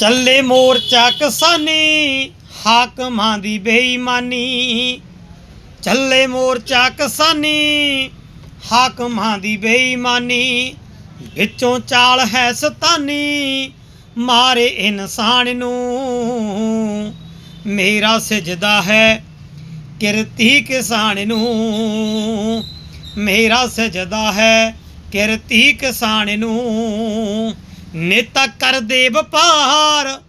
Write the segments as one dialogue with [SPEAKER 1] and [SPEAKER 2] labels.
[SPEAKER 1] ਚੱਲੇ ਮੋਰਚਾ ਕਿਸਾਨੀ, ਹਾਕਮਾਂ ਦੀ ਬੇਈਮਾਨੀ। ਚੱਲੇ ਮੋਰਚਾ ਕਿਸਾਨੀ, ਹਾਕਮਾਂ ਦੀ ਬੇਈਮਾਨੀ। ਵਿੱਚੋਂ ਚਾਲ ਹੈ ਸਤਾਨੀ, ਮਾਰੇ ਇਨਸਾਨ ਨੂੰ। ਮੇਰਾ ਸਜਦਾ ਹੈ ਕਿਰਤੀ ਕਿਸਾਨ ਨੂੰ। ਮੇਰਾ ਸਜਦਾ ਹੈ ਕਿਰਤੀ ਕਿਸਾਨ ਨੂੰ। ਨੇਤਾ ਕਰਦੇ ਵਪਾਰ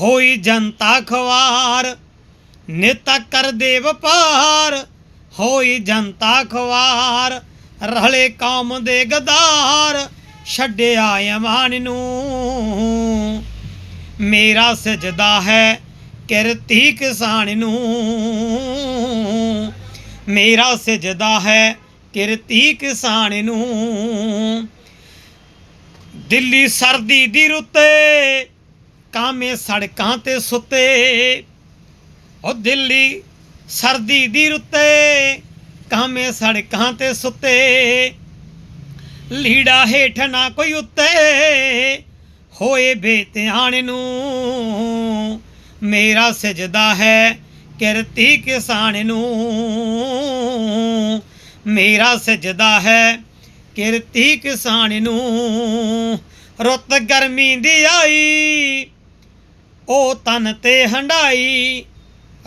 [SPEAKER 1] ਹੋਈ ਜਨਤਾ ਖਵਾਰ ਨੇਤਾ ਕਰਦੇ ਵਪਾਰ ਹੋਈ ਜਨਤਾ ਖਵਾਰ ਰਲੇ ਕੌਮ ਦੇ ਗਦਾਰ, ਛੱਡਿਆ ਇਮਾਨ ਨੂੰ। ਮੇਰਾ ਸਜਦਾ ਹੈ ਕਿਰਤੀ ਕਿਸਾਨ ਨੂੰ। ਮੇਰਾ ਸਜਦਾ ਹੈ ਕਿਰਤੀ ਕਿਸਾਨ ਨੂੰ। ਦਿੱਲੀ ਸਰਦੀ ਦੀ ਰੁੱਤੇ, ਕਾਮੇ ਸੜਕਾਂ ਤੇ ਸੁੱਤੇ। ਉਹ ਦਿੱਲੀ ਸਰਦੀ ਦੀ ਰੁੱਤੇ, ਕਾਮੇ ਸੜਕਾਂ ਤੇ ਸੁੱਤੇ। ਲੀੜਾ ਹੇਠ ਨਾ ਕੋਈ ਉੱਤੇ, ਹੋਏ ਬੇਤਿਆਣ ਨੂੰ। ਮੇਰਾ ਸਜਦਾ ਹੈ ਕਿਰਤੀ ਕਿਸਾਨ ਨੂੰ। ਮੇਰਾ ਸਜਦਾ ਹੈ ਕਿਰਤੀ ਕਿਸਾਨ ਨੂੰ ਰੁੱਤ ਗਰਮੀ ਦੀ ਆਈ। ਉਹ ਤਨ ਤੇ ਹੰਡਾਈ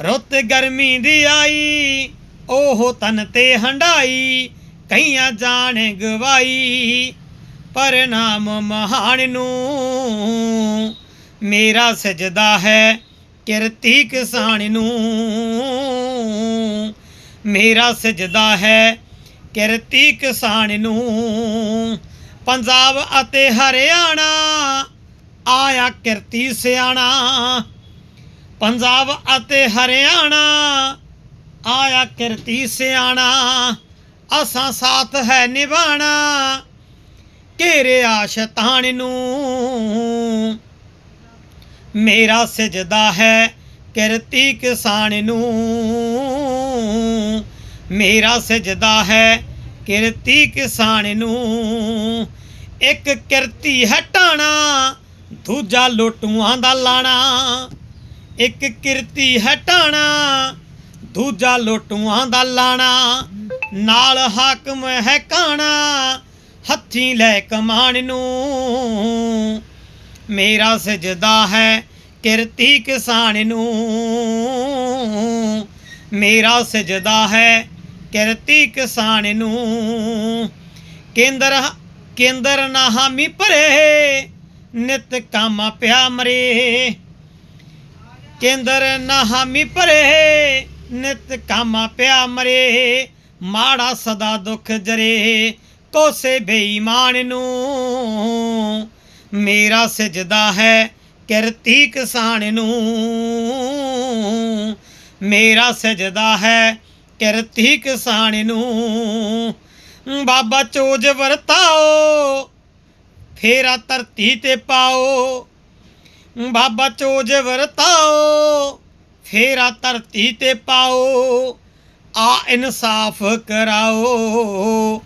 [SPEAKER 1] ਰੁੱਤ ਗਰਮੀ ਦੀ ਆਈ। ਉਹ ਤਨ ਤੇ ਹੰਡਾਈ ਕਈਆਂ ਜਾਣ ਗਵਾਈ। ਪਰਨਾਮ ਮਹਾਨ ਨੂੰ ਮੇਰਾ ਸਜਦਾ ਹੈ ਕਿਰਤੀ ਕਿਸਾਨ ਨੂੰ। ਮੇਰਾ ਸਜਦਾ ਹੈ ਕਿਰਤੀ ਕਿਸਾਨ ਨੂੰ ਪੰਜਾਬ ਅਤੇ ਹਰਿਆਣਾ ਆਇਆ ਕਿਰਤੀ ਸਿਆਣਾ। ਪੰਜਾਬ ਅਤੇ ਹਰਿਆਣਾ ਆਇਆ ਕਿਰਤੀ ਸਿਆਣਾ। ਅਸਾਂ ਸਾਥ ਹੈ ਨਿਭਾਣਾ ਘੇਰਿਆ ਸ਼ੈਤਾਨ ਨੂੰ। ਮੇਰਾ ਸਜਦਾ ਹੈ ਕਿਰਤੀ ਕਿਸਾਨ ਨੂੰ। ਮੇਰਾ ਸਜਦਾ ਹੈ ਕਿਰਤੀ ਕਿਸਾਨ ਨੂੰ ਇੱਕ ਕਿਰਤੀ ਹਟਾਣਾ, ਦੂਜਾ ਲੋਟੂਆਂ ਦਾ ਲਾਣਾ। ਇੱਕ ਕਿਰਤੀ ਹਟਾਣਾ, ਦੂਜਾ ਲੋਟੂਆਂ ਦਾ ਲਾਣਾ। ਨਾਲ ਹਾਕਮ ਹੈ ਕਾਣਾ, ਹੱਥੀਂ ਲੈ ਕਮਾਣ ਨੂੰ। ਮੇਰਾ ਸਜਦਾ ਹੈ ਕਿਰਤੀ ਕਿਸਾਨ ਨੂੰ। ਮੇਰਾ ਸਜਦਾ ਹੈ ਕਿਰਤੀ ਕਿਸਾਨ ਨੂੰ ਕੇਂਦਰ ਕੇਂਦਰ ਨਾ ਹਾਮੀ ਭਰੇ, ਨਿਤ ਕਾਮਾ ਪਿਆ ਮਰੇ। ਕੇਂਦਰ ਨਾ ਹਾਮੀ ਭਰੇ, ਨਿਤ ਕਾਮਾ ਪਿਆ ਮਰੇ। ਮਾੜਾ ਸਦਾ ਦੁੱਖ ਜਰੇ, ਕੋਸੇ ਬੇਈਮਾਨ ਨੂੰ। ਮੇਰਾ ਸਜਦਾ ਹੈ ਕਿਰਤੀ ਕਿਸਾਨ ਨੂੰ। ਮੇਰਾ ਸਜਦਾ ਹੈ ਕਿਰਤੀ ਕਿਸਾਨ ਨੂੰ ਬਾਬਾ ਚੋਜ ਵਰਤਾਓ, ਫੇਰਾ ਧਰਤੀ ਤੇ ਪਾਓ। ਬਾਬਾ ਚੋਜ ਵਰਤਾਓ, ਫੇਰਾ ਧਰਤੀ ਤੇ ਪਾਓ। ਆ ਇਨਸਾਫ ਕਰਾਓ,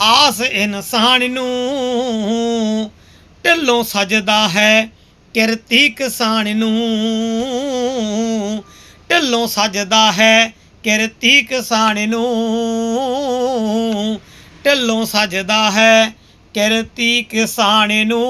[SPEAKER 1] ਆਸ ਇਨਸਾਨ ਨੂੰ ਢਿੱਲੋਂ ਸਜਦਾ ਹੈ। ਕਿਰਤੀ ਕਿਸਾਨ ਨੂੰ ਢਿੱਲੋਂ ਸਜਦਾ ਹੈ। ਕਿਰਤੀ ਕਿਸਾਨ ਨੂੰ ਢੱਲੋਂ ਸਜਦਾ ਹੈ ਕਿਰਤੀ ਕਿਸਾਨ ਨੂੰ